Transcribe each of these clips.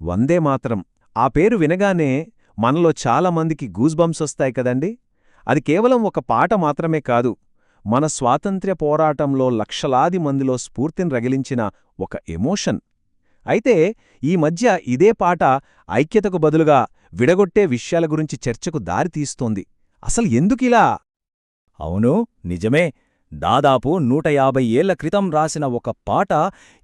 వందే మాత్రం. ఆ పేరు వినగానే మనలో చాలామందికి గూజ్బంప్స్ వస్తాయి కదండి? అది కేవలం ఒక పాట మాత్రమే కాదు మన స్వాతంత్ర్య పోరాటంలో లక్షలాది మందిలో స్ఫూర్తిని రగిలించిన ఒక ఎమోషన్. అయితే ఈ మధ్య ఇదే పాట ఐక్యతకు బదులుగా విడగొట్టే విషయాల గురించి చర్చకు దారితీస్తోంది అసలు ఎందుకిలా? అవును నిజమే. దాదాపు నూట యాభై ఏళ్ళ క్రితం రాసిన ఒక పాట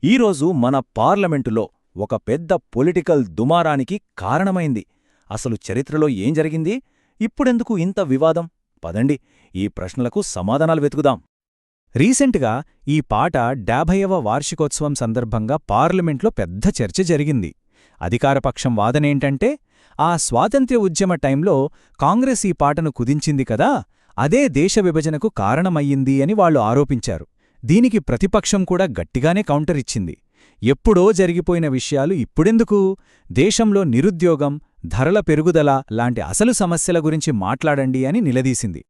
ఈరోజు మన పార్లమెంటులో ఒక పెద్ద పొలిటికల్ దుమారానికి కారణమైంది. అసలు చరిత్రలో ఏం జరిగింది? ఇప్పుడెందుకు ఇంత వివాదం? పదండి ఈ ప్రశ్నలకు సమాధానాలు వెతుకుదాం. రీసెంట్గా ఈ పాట డాభైవ వార్షికోత్సవం సందర్భంగా పార్లమెంట్లో పెద్ద చర్చ జరిగింది. అధికారపక్షం వాదనేంటంటే ఆ స్వాతంత్ర్య ఉద్యమ టైంలో కాంగ్రెస్ ఈ పాటను కుదించింది కదా అదే దేశ విభజనకు కారణమయ్యింది అని వాళ్ళు ఆరోపించారు. దీనికి ప్రతిపక్షం కూడా గట్టిగానే కౌంటరిచ్చింది ఎప్పుడో జరిగిపోయిన విషయాలు ఇప్పుడెందుకు? దేశంలో నిరుద్యోగం ధరల పెరుగుదల లాంటి అసలు సమస్యల గురించి మాట్లాడండి అని నిలదీసింది.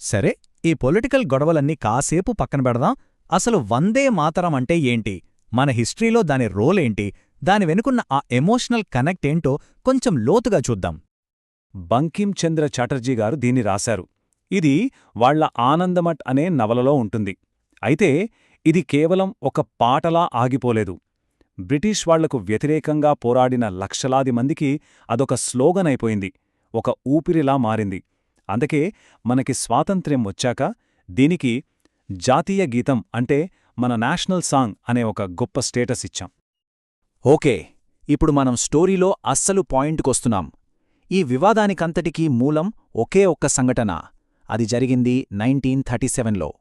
సరే ఈ పొలిటికల్ గొడవలన్నీ కాసేపు పక్కన పెడదాం. అసలు వందే మాతరం అంటే ఏంటి? మన హిస్టరీలో దాని రోలేంటి దాని వెనుకున్న ఆ ఎమోషనల్ కనెక్ట్ ఏంటో కొంచెం లోతుగా చూద్దాం. బంకిం చంద్ర చాటర్జీ గారు దీన్ని రాశారు. ఇది వాళ్ళ ఆనందమట్ అనే నవలలో ఉంటుంది. అయితే ఇది కేవలం ఒక పాటలా ఆగిపోలేదు. బ్రిటిష్ వాళ్ళకు వ్యతిరేకంగా పోరాడిన లక్షలాది మందికి అదొక స్లోగన్ అయిపోయింది. ఒక ఊపిరిలా మారింది. అందుకే మనకి స్వాతంత్ర్యం వచ్చాక దీనికి జాతీయ గీతం అంటే మన నేషనల్ సాంగ్ అనే ఒక గొప్ప స్టేటస్ ఇచ్చాం. ఓకే ఇప్పుడు మనం స్టోరీలో అస్సలు పాయింట్కొస్తున్నాం. ఈ వివాదానికంతటికీ మూలం ఒకే ఒక్క సంఘటన. అది జరిగింది నైన్టీన్ థర్టీ సెవెన్లో.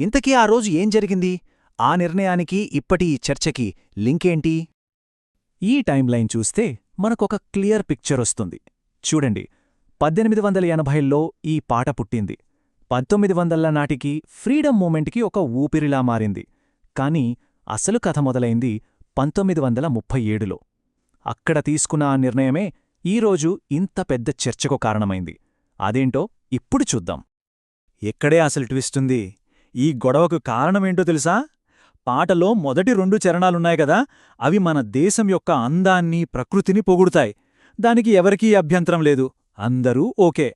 ఇంతకీ ఆ రోజు ఏం జరిగింది? ఆ నిర్ణయానికి ఇప్పటి ఈ చర్చకి లింకేంటి ఈ టైంలైన్ చూస్తే మనకొక క్లియర్ పిక్చర్ వస్తుంది. చూడండి పద్దెనిమిది వందల ఎనభైల్లో ఈ పాట పుట్టింది. పంతొమ్మిది వందల నాటికి ఫ్రీడమ్ మూమెంట్కి ఒక ఊపిరిలా మారింది. కాని అసలు కథ మొదలైంది పంతొమ్మిది వందల ముప్పై ఏడులో. అక్కడ తీసుకున్న ఆ నిర్ణయమే ఈరోజు ఇంత పెద్ద చర్చకు కారణమైంది. అదేంటో ఇప్పుడు చూద్దాం. ఎక్కడే అసలు ట్విస్టుంది ఈ గొడవకు కారణమేంటో తెలుసా? పాటలో మొదటి రెండు చరణాలున్నాయి కదా అవి మన దేశం యొక్క అందాన్ని ప్రకృతిని పొగుడుతాయి. దానికి ఎవరికీ అభ్యంతరం లేదు. అందరూ ఓకే.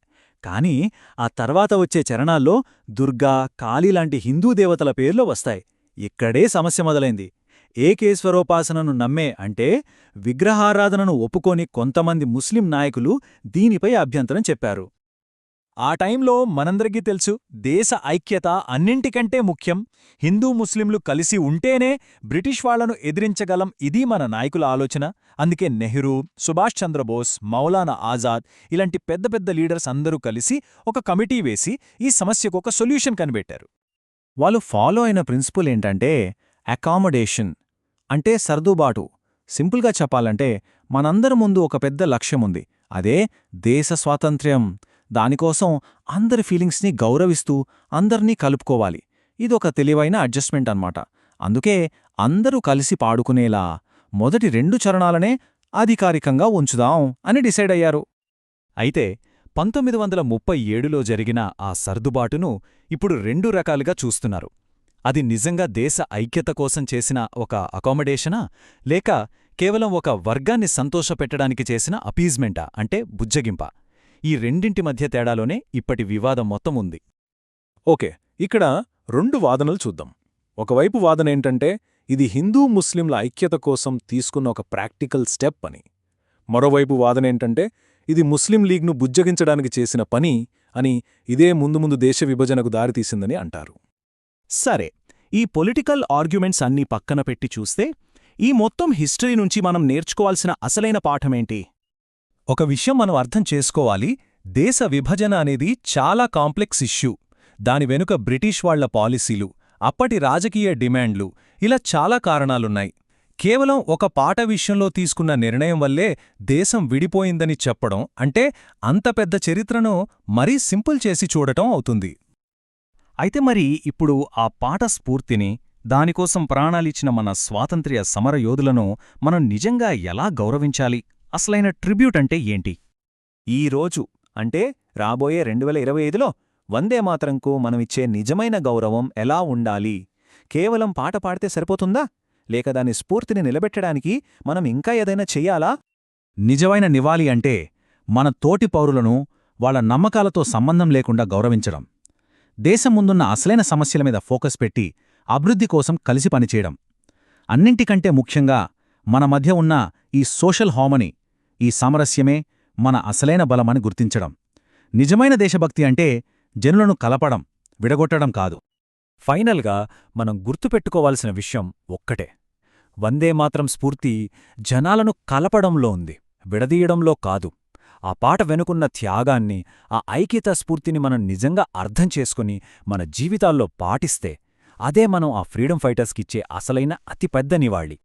కాని ఆ తర్వాత వచ్చే చరణాల్లో దుర్గా కాళీలాంటి హిందూ దేవతల పేర్లు వస్తాయి. ఇక్కడే సమస్య మొదలైంది. ఏకేశ్వరోపాసనను నమ్మే అంటే విగ్రహారాధనను ఒప్పుకోని కొంతమంది ముస్లిం నాయకులు దీనిపై అభ్యంతరం చెప్పారు. ఆ టైంలో మనందరికీ తెలుసు దేశ ఐక్యత అన్నింటికంటే ముఖ్యం. హిందూ ముస్లింలు కలిసి ఉంటేనే బ్రిటిష్ వాళ్ళను ఎదిరించగలం ఇది మన నాయకుల ఆలోచన. అందుకే నెహ్రూ సుభాష్ చంద్రబోస్ మౌలానా ఆజాద్ ఇలాంటి పెద్ద పెద్ద లీడర్స్ అందరూ కలిసి ఒక కమిటీ వేసి ఈ సమస్యకు ఒక సొల్యూషన్ కనిపెట్టారు. వాళ్ళు ఫాలో అయిన ప్రిన్సిపుల్ ఏంటంటే అకామడేషన్. అంటే సర్దుబాటు. సింపుల్గా చెప్పాలంటే మనందరి ముందు ఒక పెద్ద లక్ష్యముంది. అదే దేశ స్వాతంత్ర్యం. దానికోసం అందరి ఫీలింగ్స్ని గౌరవిస్తూ అందర్నీ కలుపుకోవాలి. ఇదొక తెలివైన అడ్జస్ట్మెంట్ అన్నమాట. అందుకే అందరూ కలిసి పాడుకునేలా మొదటి రెండు చరణాలనే అధికారికంగా ఉంచుదాం అని డిసైడ్ అయ్యారు. అయితే పంతొమ్మిది వందల ముప్పై ఏడులో జరిగిన ఆ సర్దుబాటును ఇప్పుడు రెండు రకాలుగా చూస్తున్నారు. అది నిజంగా దేశ ఐక్యత కోసం చేసిన ఒక అకామడేషనా? లేక కేవలం ఒక వర్గాన్ని సంతోషపెట్టడానికి చేసిన అపీజ్మెంటా? అంటే బుజ్జగింపా? ఈ రెండింటి మధ్య తేడాలోనే ఇప్పటి వివాదం మొత్తం ఉంది. ఓకే ఇక్కడ రెండు వాదనలు చూద్దాం. ఒకవైపు వాదనేంటంటే ఇది హిందూ ముస్లింల ఐక్యత కోసం తీసుకున్న ఒక ప్రాక్టికల్ స్టెప్ అని. మరోవైపు వాదనేంటంటే ఇది ముస్లిం లీగ్ను బుజ్జగించడానికి చేసిన పని అని ఇదే ముందు ముందు దేశ విభజనకు దారితీసిందని అంటారు. సరే ఈ పొలిటికల్ ఆర్గ్యుమెంట్స్ అన్నీ పక్కన పెట్టి చూస్తే ఈ మొత్తం హిస్టరీ నుంచి మనం నేర్చుకోవాల్సిన అసలైన పాఠమేంటి? ఒక విషయం మనం అర్థం చేసుకోవాలి దేశ విభజన అనేది చాలా కాంప్లెక్స్ ఇష్యూ. దాని వెనుక బ్రిటిష్ వాళ్ళ పాలసీలు అప్పటి రాజకీయ డిమాండ్లు ఇలా చాలా కారణాలున్నాయి. కేవలం ఒక పాట విషయంలో తీసుకున్న నిర్ణయం వల్లే దేశం విడిపోయిందని చెప్పడం అంటే అంత పెద్ద చరిత్రను మరీ సింపుల్ చేసి చూడటం అవుతుంది. అయితే మరి ఇప్పుడు ఆ పాట స్ఫూర్తిని దానికోసం ప్రాణాలిచ్చిన మన స్వాతంత్ర్య సమరయోధులను మనం నిజంగా ఎలా గౌరవించాలి? అసలైన ట్రిబ్యూట్ అంటే ఏంటి? ఈ రోజు అంటే రాబోయే రెండు వేల ఇరవై ఐదులో వందే మనమిచ్చే నిజమైన గౌరవం ఎలా ఉండాలి? కేవలం పాట పాడితే సరిపోతుందా? లేక దాని స్ఫూర్తిని నిలబెట్టడానికి మనం ఇంకా ఏదైనా చెయ్యాలా? నిజమైన నివాళి అంటే మన తోటి పౌరులను వాళ్ళ నమ్మకాలతో సంబంధం లేకుండా గౌరవించడం. దేశం ముందున్న అసలైన సమస్యల మీద ఫోకస్ పెట్టి అభివృద్ధి కోసం కలిసి పనిచేయడం. అన్నింటికంటే ముఖ్యంగా మన మధ్య ఉన్న ఈ సోషల్ హోమనీ ఈ సామరస్యమే మన అసలైన బలమని గుర్తించడం. నిజమైన దేశభక్తి అంటే జనులను కలపడం విడగొట్టడం కాదు. ఫైనల్గా మనం గుర్తుపెట్టుకోవాల్సిన విషయం ఒక్కటే. వందే మాత్రం స్ఫూర్తి జనాలను కలపడంలో ఉంది విడదీయడంలో కాదు. ఆ పాట వెనుకున్న త్యాగాన్ని ఆ ఐక్యతా స్ఫూర్తిని మనం నిజంగా అర్థం చేసుకుని మన జీవితాల్లో పాటిస్తే అదే మనం ఆ ఫ్రీడమ్ ఫైటర్స్కిచ్చే అసలైన అతిపెద్ద నివాళి.